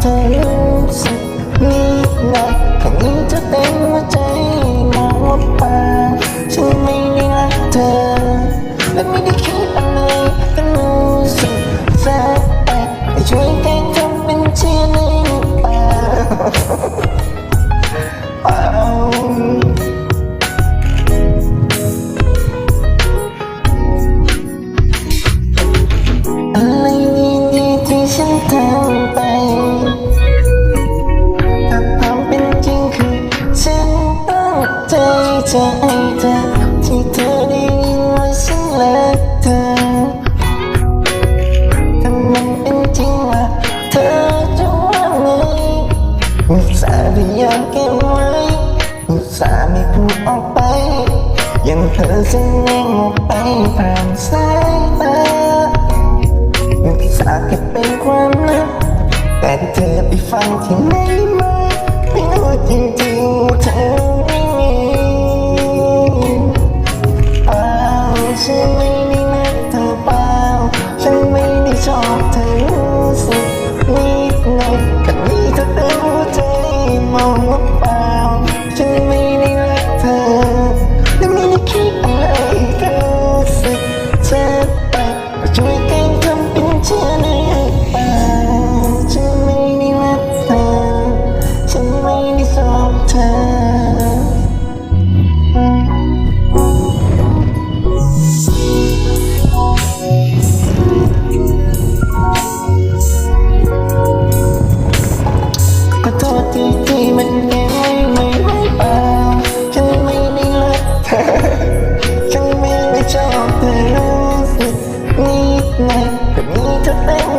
to จะให้เธอที่เธอได้ยินว่าฉันรักเธอถ้ามันเป็นจริงว่าเธอจะว่าไงอุตส่าห์พยายามเก็บไว้อุตส่าห์ไม่พูดออกไป ยังเธอแสดงออกไปผ่านสายตามันพิสาเก็บเป็นความลับแต่เธอไปฟังที่ไหนมาไม่รู้จริงๆเธอ มอง me, but need to think.